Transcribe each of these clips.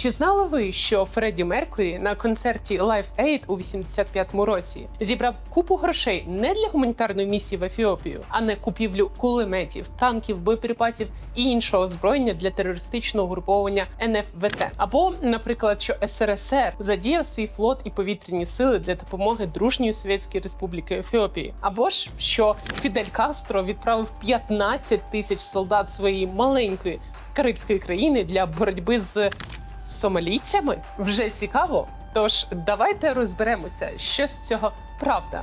Чи знали ви, що Фредді Меркурі на концерті Live Aid у 85-му році зібрав купу грошей не для гуманітарної місії в Ефіопію, а на купівлю кулеметів, танків, боєприпасів і іншого озброєння для терористичного угруповання НФВТ? Або, наприклад, що СРСР задіяв свій флот і повітряні сили для допомоги дружньої Совєтської Республіки Ефіопії, або ж що Фідель Кастро відправив 15 тисяч солдат своєї маленької карибської країни для боротьби з сомалійцями? Вже цікаво. Тож давайте розберемося, що з цього правда.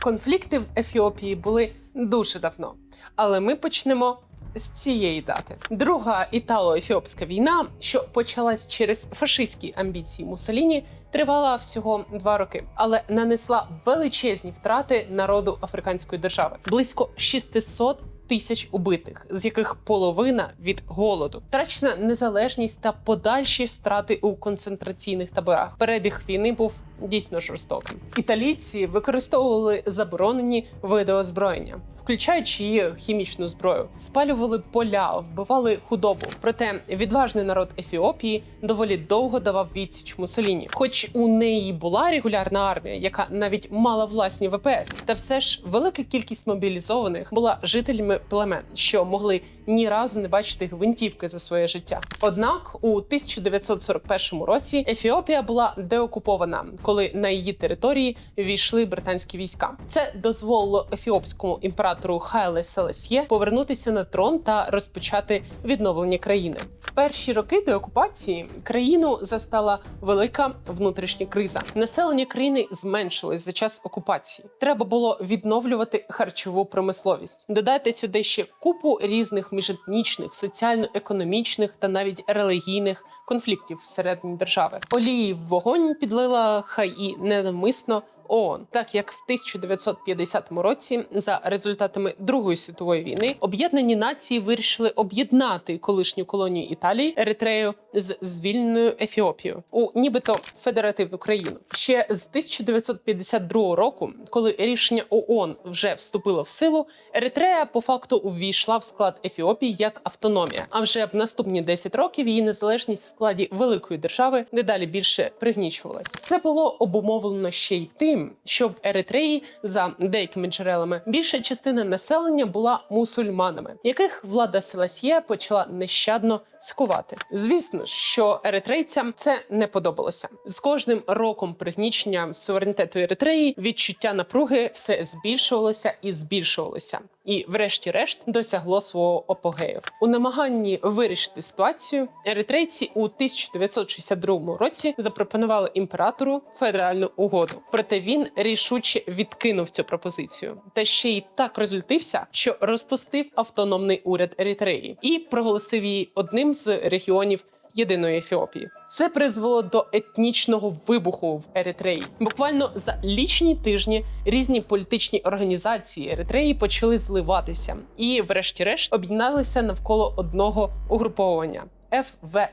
Конфлікти в Ефіопії були дуже давно, але ми почнемо з цієї дати. Друга італо-ефіопська війна, що почалась через фашистські амбіції Муссоліні, тривала всього два роки, але нанесла величезні втрати народу африканської держави близько 600 тисяч убитих, з яких половина від голоду, втрачена незалежність та подальші страти у концентраційних таборах. Перебіг війни був дійсно жорстоким. Італійці використовували заборонені види озброєння, включаючи її хімічну зброю, спалювали поля, вбивали худобу. Проте відважний народ Ефіопії доволі довго давав відсіч Мусоліні, хоч у неї була регулярна армія, яка навіть мала власні ВПС, та все ж велика кількість мобілізованих була жителями племен, що могли ні разу не бачити гвинтівки за своє життя. Однак у 1941 році Ефіопія була деокупована, коли на її території війшли британські війська. Це дозволило ефіопському імператору Хайле Селесьє повернутися на трон та розпочати відновлення країни. Перші роки деокупації країну застала велика внутрішня криза. Населення країни зменшилось за час окупації. Треба було відновлювати харчову промисловість. Додайте сюди ще купу різних міжетнічних, соціально-економічних та навіть релігійних конфліктів всередині держави. Олії в вогонь підлила хай і ненавмисно. ООН, так як в 1950 році, за результатами Другої світової війни, об'єднані нації вирішили об'єднати колишню колонію Італії Еритрею з звільненою Ефіопією у нібито федеративну країну. Ще з 1952 року, коли рішення ООН вже вступило в силу, Еритрея по факту увійшла в склад Ефіопії як автономія. А вже в наступні 10 років її незалежність в складі великої держави дедалі більше пригнічувалась. Це було обумовлено ще й тим, що в Еритреї, за деякими джерелами, більша частина населення була мусульманами, яких влада Селасьє почала нещадно скувати. Звісно що еритрейцям це не подобалося. З кожним роком пригнічення суверенітету Еритреї відчуття напруги все збільшувалося і збільшувалося. І, врешті-решт, досягло свого апогею. У намаганні вирішити ситуацію еритрейці у 1962 році запропонували імператору федеральну угоду. Проте він рішуче відкинув цю пропозицію, та ще й так розлютився, що розпустив автономний уряд Еритреї і проголосив її одним з регіонів. Єдиної Ефіопії це призвело до етнічного вибуху в Еритреї. Буквально за лічні тижні різні політичні організації Еритреї почали зливатися і, врешті-решт, об'єдналися навколо одного угруповання ФВЕ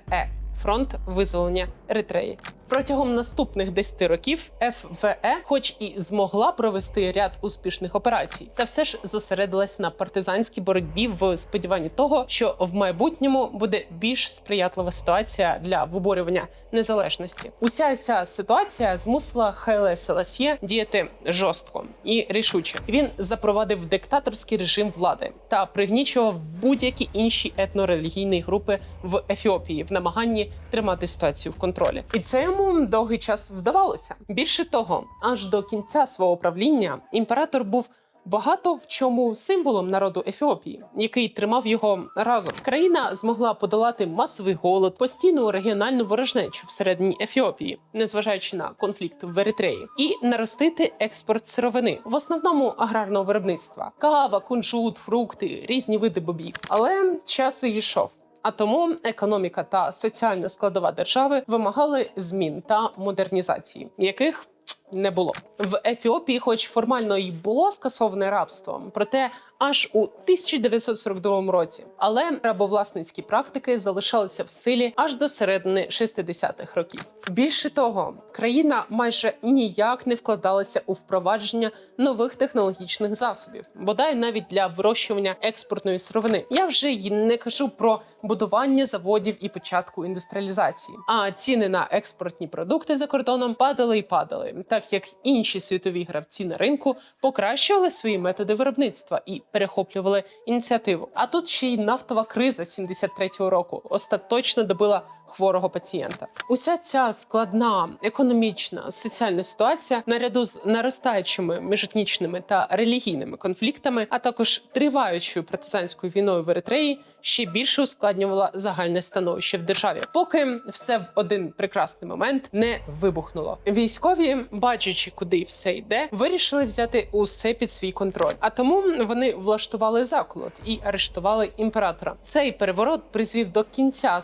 фронт визволення Еритреї. Протягом наступних 10 років ФВЕ, хоч і змогла провести ряд успішних операцій, та все ж зосередилась на партизанській боротьбі в сподіванні того, що в майбутньому буде більш сприятлива ситуація для виборювання незалежності. Уся ця ситуація змусила Хайле Селасьє діяти жорстко і рішуче. Він запровадив диктаторський режим влади та пригнічував будь-які інші етнорелігійні групи в Ефіопії в намаганні тримати ситуацію в контролі. І це йому довгий час вдавалося. Більше того, аж до кінця свого правління імператор був. Багато в чому символом народу Ефіопії, який тримав його разом. Країна змогла подолати масовий голод, постійну регіональну ворожнечу всередині Ефіопії, незважаючи на конфлікт в Еритреї, і наростити експорт сировини, в основному аграрного виробництва: кава, кунжут, фрукти, різні види бобів. Але час і йшов. А тому економіка та соціальна складова держави вимагали змін та модернізації, яких не було. В Ефіопії, хоч формально і було скасоване рабство, проте аж у 1942 році. Але рабовласницькі практики залишалися в силі аж до середини 60-х років. Більше того, країна майже ніяк не вкладалася у впровадження нових технологічних засобів, бодай навіть для вирощування експортної сировини. Я вже й не кажу про будування заводів і початку індустріалізації. А ціни на експортні продукти за кордоном падали і падали, так як інші світові гравці на ринку покращували свої методи виробництва і перехоплювали ініціативу. А тут ще й нафтова криза 73-го року остаточно добила хворого пацієнта. Уся ця складна економічна соціальна ситуація наряду з наростаючими міжетнічними та релігійними конфліктами, а також триваючою партизанською війною в Еритреї, ще більше ускладнювала загальне становище в державі, поки все в один прекрасний момент не вибухнуло. Військові, бачачи, куди все йде, вирішили взяти усе під свій контроль. А тому вони влаштували заколот і арештували імператора. Цей переворот призвів до кінця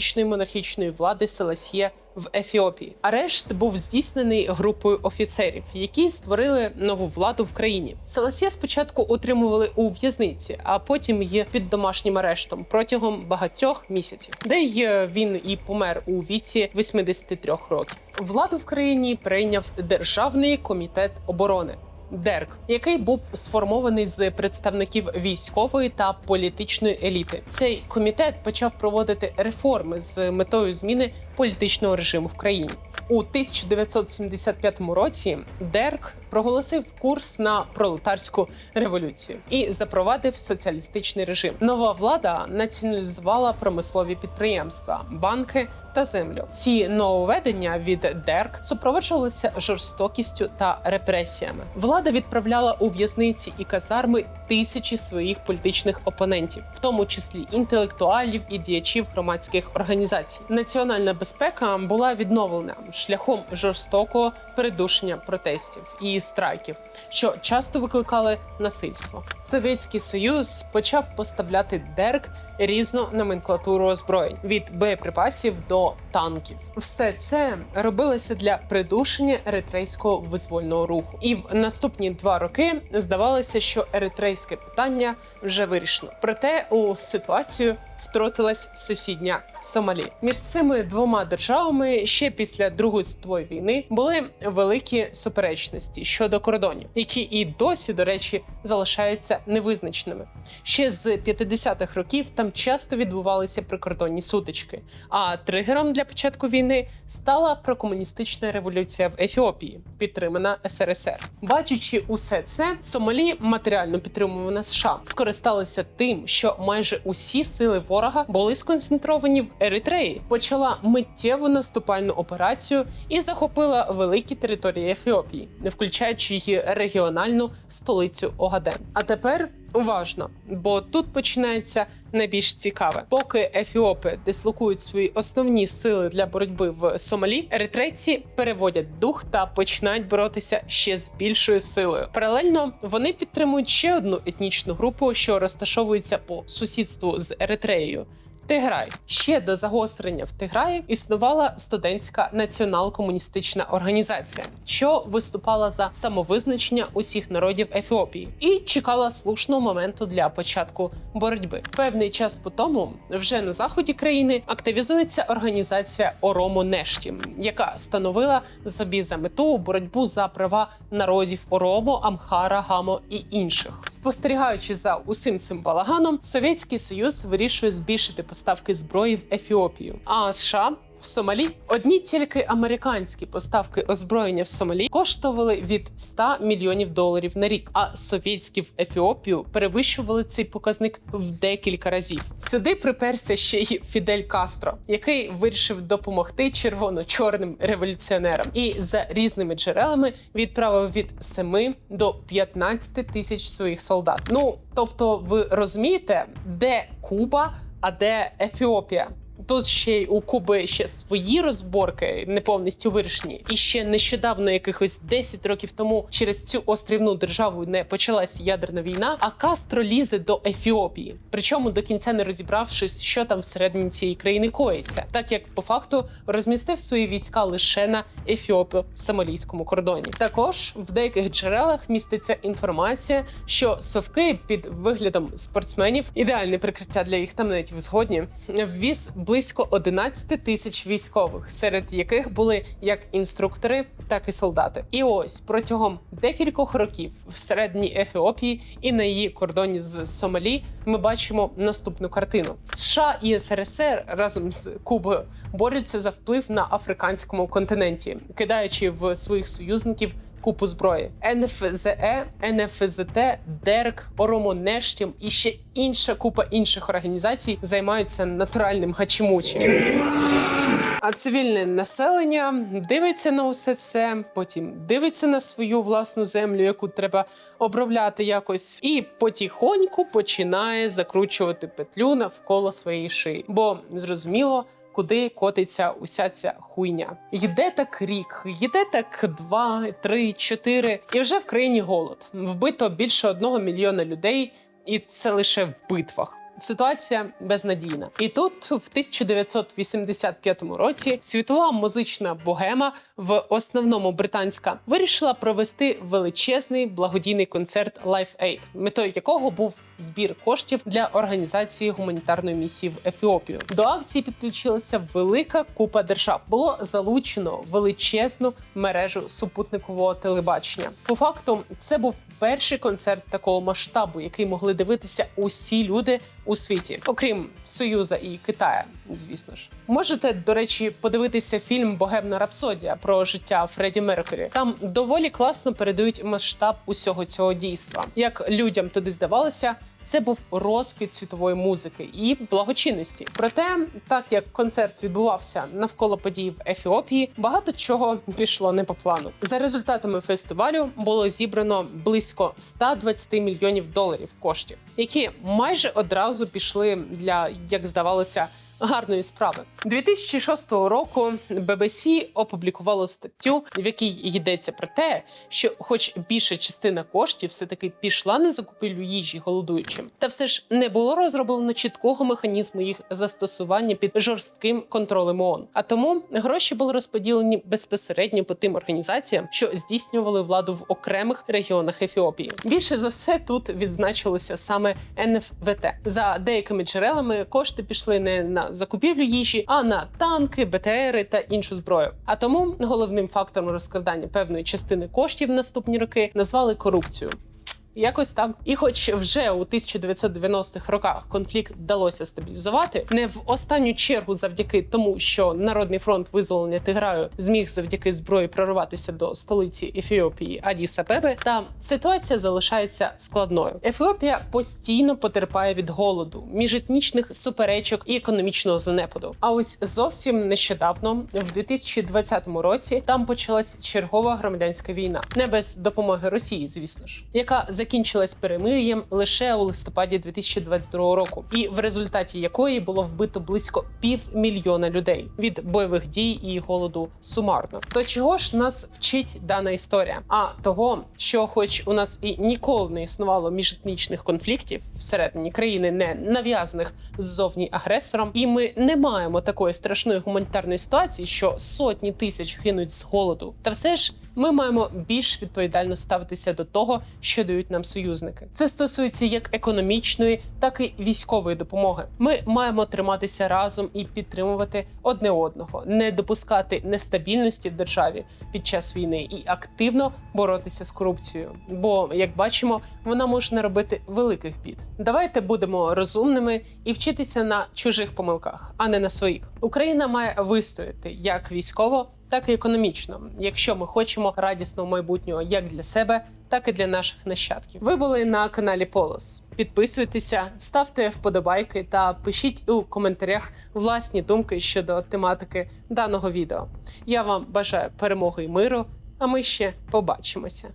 44-річної монархічної влади Селасія в Ефіопії. Арешт був здійснений групою офіцерів, які створили нову владу в країні. Селасія спочатку утримували у в'язниці, а потім є під домашнім арештом протягом багатьох місяців, де й він і помер у віці 83 років. Владу в країні прийняв Державний комітет оборони. Дерк, який був сформований з представників військової та політичної еліти, цей комітет почав проводити реформи з метою зміни політичного режиму в країні. У 1975 році Дерк проголосив курс на пролетарську революцію і запровадив соціалістичний режим. Нова влада націоналізувала промислові підприємства, банки та землю. Ці нововведення від Дерк супроводжувалися жорстокістю та репресіями. Влада відправляла у в'язниці і казарми тисячі своїх політичних опонентів, в тому числі інтелектуалів і діячів громадських організацій. Національна безпека була відновлена шляхом жорстокого передушення протестів і страйків, що часто викликали насильство. Совєтський Союз почав поставляти Дерк різну номенклатуру озброєнь від боєприпасів до танків. Все це робилося для придушення еритрейського визвольного руху. І в наступні два роки здавалося, що еритрейське питання вже вирішено. Проте у ситуацію втрутилась сусідня Сомалі. Між цими двома державами ще після Другої світової війни були великі суперечності щодо кордонів, які і досі, до речі, залишаються невизначеними. Ще з 50-х років там часто відбувалися прикордонні сутички. А тригером для початку війни стала прокомуністична революція в Ефіопії, підтримана СРСР. Бачачи усе це, Сомалі матеріально підтримувана США скористалися тим, що майже усі сили ворога були сконцентровані в Еритреї, почала миттєву наступальну операцію і захопила великі території Ефіопії, не включаючи її регіональну столицю Огаден. А тепер уважно, бо тут починається найбільш цікаве. Поки ефіопи дислокують свої основні сили для боротьби в Сомалі, еритрейці переводять дух та починають боротися ще з більшою силою. Паралельно вони підтримують ще одну етнічну групу, що розташовується по сусідству з Еритреєю. Тиграй ще до загострення в Тиграї існувала студентська націонал-комуністична організація, що виступала за самовизначення усіх народів Ефіопії і чекала слушного моменту для початку боротьби. Певний час по тому вже на заході країни активізується організація Оромо Нешті, яка становила собі за мету боротьбу за права народів Оромо, Амхара, Гамо і інших. Спостерігаючи за усім цим балаганом, Совєтський Союз вирішує збільшити поставки зброї в Ефіопію. А США в Сомалі одні тільки американські поставки озброєння в Сомалі коштували від 100 мільйонів доларів на рік, а совєтські в Ефіопію перевищували цей показник в декілька разів. Сюди приперся ще й Фідель Кастро, який вирішив допомогти червоно-чорним революціонерам, і за різними джерелами відправив від 7 до 15 тисяч своїх солдат. Ну тобто, ви розумієте, де Куба, а де Ефіопія? Тут ще й у Куби ще свої розборки не повністю вирішені. І ще нещодавно, якихось 10 років тому, через цю острівну державу не почалась ядерна війна. А Кастро лізе до Ефіопії, причому до кінця не розібравшись, що там всередині цієї країни коїться, так як по факту розмістив свої війська лише на ефіопо-сомалійському кордоні. Також в деяких джерелах міститься інформація, що совки під виглядом спортсменів ідеальне прикриття для їх тамнетів згодні ввіз близько 11 тисяч військових, серед яких були як інструктори, так і солдати. І ось протягом декількох років в середній Ефіопії і на її кордоні з Сомалі ми бачимо наступну картину: США і СРСР разом з Кубою борються за вплив на африканському континенті, кидаючи в своїх союзників. Купу зброї НФЗЕ, НФЗТ, ДЕРК, Оромонештім і ще інша купа інших організацій займаються натуральним гачімучі. А цивільне населення дивиться на усе це, потім дивиться на свою власну землю, яку треба обробляти якось, і потихоньку починає закручувати петлю навколо своєї шиї. Бо зрозуміло. Куди котиться уся ця хуйня? Йде так рік, йде так два, три, чотири, і вже в країні голод. Вбито більше одного мільйона людей, і це лише в битвах. Ситуація безнадійна. І тут, в 1985 році, світова музична богема, в основному британська, вирішила провести величезний благодійний концерт Live Aid, метою якого був збір коштів для організації гуманітарної місії в Ефіопію. До акції підключилася велика купа держав. Було залучено величезну мережу супутникового телебачення. По факту, це був перший концерт такого масштабу, який могли дивитися усі люди у світі, окрім Союза і Китая. Звісно ж, можете до речі подивитися фільм Богемна рапсодія про життя Фредді Меркурі. Там доволі класно передають масштаб усього цього дійства. Як людям туди здавалося, це був розквіт світової музики і благочинності. Проте, так як концерт відбувався навколо подій в Ефіопії, багато чого пішло не по плану. За результатами фестивалю було зібрано близько 120 мільйонів доларів коштів, які майже одразу пішли для, як здавалося, гарної справи. 2006 року BBC опублікувало статтю, в якій йдеться про те, що, хоч більша частина коштів все таки пішла на закупівлю їжі голодуючим, та все ж не було розроблено чіткого механізму їх застосування під жорстким контролем ООН. А тому гроші були розподілені безпосередньо по тим організаціям, що здійснювали владу в окремих регіонах Ефіопії. Більше за все тут відзначилося саме НФВТ. За деякими джерелами кошти пішли не на закупівлю їжі, а на танки, БТРи та іншу зброю. А тому головним фактором розкрадання певної частини коштів в наступні роки назвали корупцію. Якось так, і хоч вже у 1990-х роках конфлікт вдалося стабілізувати, не в останню чергу завдяки тому, що Народний фронт визволення Тиграю зміг завдяки зброї прорватися до столиці Ефіопії Адіс Абеби, та ситуація залишається складною. Ефіопія постійно потерпає від голоду, міжетнічних суперечок і економічного занепаду. А ось зовсім нещодавно, в 2020 році, там почалась чергова громадянська війна, не без допомоги Росії, звісно ж, яка закінчилась перемир'ям лише у листопаді 2022 року, і в результаті якої було вбито близько півмільйона людей від бойових дій і голоду сумарно. То чого ж нас вчить дана історія? А того, що, хоч у нас і ніколи не існувало міжетнічних конфліктів всередині країни, не нав'язаних ззовні агресором, і ми не маємо такої страшної гуманітарної ситуації, що сотні тисяч гинуть з голоду, та все ж. Ми маємо більш відповідально ставитися до того, що дають нам союзники. Це стосується як економічної, так і військової допомоги. Ми маємо триматися разом і підтримувати одне одного, не допускати нестабільності в державі під час війни і активно боротися з корупцією. Бо, як бачимо, вона може наробити великих бід. Давайте будемо розумними і вчитися на чужих помилках, а не на своїх. Україна має вистояти як військово так і економічно, якщо ми хочемо радісного майбутнього як для себе, так і для наших нащадків. Ви були на каналі Полос. Підписуйтеся, ставте вподобайки та пишіть у коментарях власні думки щодо тематики даного відео. Я вам бажаю перемоги і миру. А ми ще побачимося.